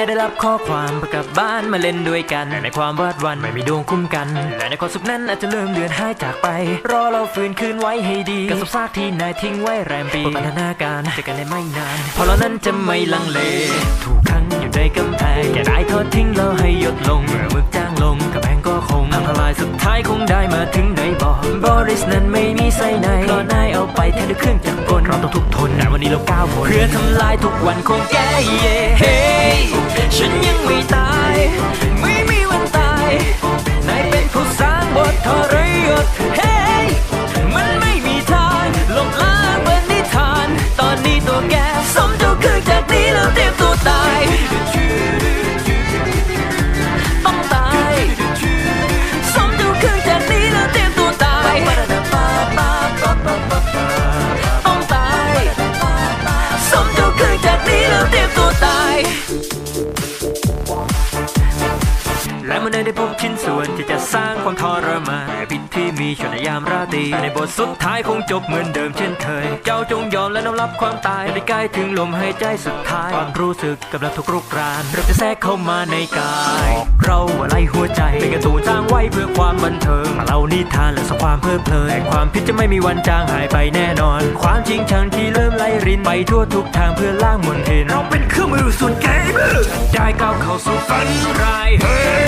างในได้รับข้อความประกับบ้านมาเล่นด้วยกันแต่ในความวาดวันไม่มีดวงคุ้มกัน และในความสุขนั้นอาจจะเริ่มเดือนหายจากไป รอเราฟื้นคืนไว้ให้ดีกับศพซากที่นายทิ้งไว้แรมปีพัฒนาการจะกันในไม่นานเพราะเรานั้นจะไม่ลังเล ถูกขังอยู่ในกำแพงแค่ได้ทอดทิ้งเราให้หยดลงเมื่อายสุดท้ายคงได้มาถึงในบ่อบอริสนั้นไม่มีไส้ในเพราะนายเอาไปแทนด้วยเครื่องจักรกลเราต้องทุกข์ทนแต่วันนี้เราก้าวพ้นเพื่อทำลายทุกวันคงแก้เย่เฮ้ ที่จะสร้างความทรมานในพิษที่มีชนในยามราตรีแต่ในบทสุดท้ายคงจบเหมือนเดิมเช่นเคย เจ้าจงยอมและน้อมรับความตายได้ใกล้ถึงลมหายใจสุดท้ายความรู้สึกกำลังถูกรุกรานเริ่มจะแทรกเข้ามาในกายเราอะไรหัวใจเป็นการ์ตูนสร้างไว้เพื่อความบันเทิงมาเล่านิทานและสร้างความเพลิดเพลินแต่ความผิดจะไม่มีวันจางหายไปแน่นอน ความจริงชังที่เริ่มไหลรินไปทั่วทุกทางเพื่อล้างมลทินเราเป็นเครื่องมือส่วนเกมได้ก้าวเข้าสู่ฝันร้ายเฮ้ยฉันยังไม่ตาย